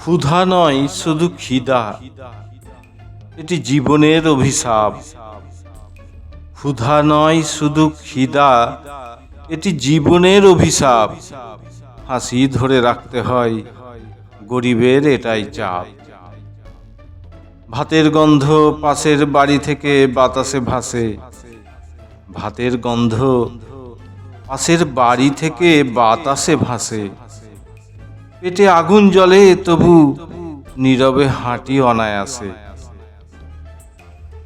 ক্ষুধা নয়, শুধু খিদা। এটি জীবনের অভিশাপ। ক্ষুধা নয়, শুধু খিদা। এটি জীবনের অভিশাপ। হাসি ধরে রাখতে হয়, গরিবের এটাই চাপ। ভাতের গন্ধ পাশের বাড়ি থেকে বাতাসে ভাসে। ভাতের গন্ধ পাশের বাড়ি থেকে বাতাসে ভাসে। পেটে আগুন জ্বলে, তবু নীরবে হাঁটি অনায়াসে।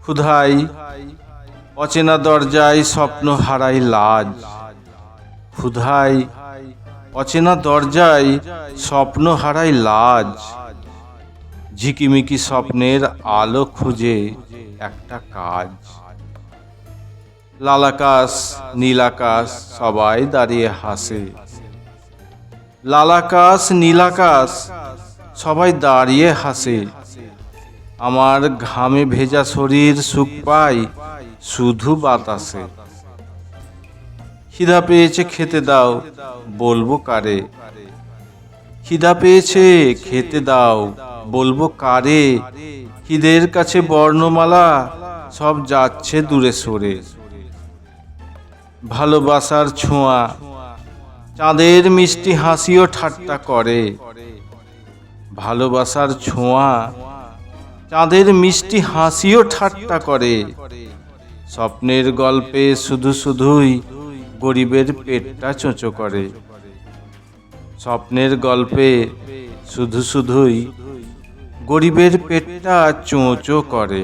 ক্ষুধাই, অচেনা দরজায় স্বপ্ন হারাই লাজ। ক্ষুধাই, অচেনা দরজায় স্বপ্ন হারাই লাজ। ঝিকিমিকি স্বপ্নের আলো খুঁজে একটা কাজ। লালাকাশ, নীলাকাশ সবাই দাঁড়িয়ে হাসে। লালাকাশ, নীলাকাশ, সবাই দাঁড়িয়ে হাসে। আমার ঘামে ভেজা শরীর সুখ পাই শুধু বাতাসে। খিদা পেয়েছে খেতে দাও, বলব কারে। খিদা পেয়েছে খেতে দাও, বলব কারে। খিদের কাছে বর্ণমালা, সব যাচ্ছে দূরে সরে। ভালোবাসার ছোঁয়া চাঁদের মিষ্টি হাসিও ঠাট্টা করে। ভালোবাসার ছোঁয়া চাঁদের মিষ্টি হাসিও ঠাট্টা করে। স্বপ্নের গল্পে শুধু শুধুই গরিবের পেটটা চোঁচো করে। স্বপ্নের গল্পে শুধু শুধুই গরিবের পেটটা চোঁচো করে।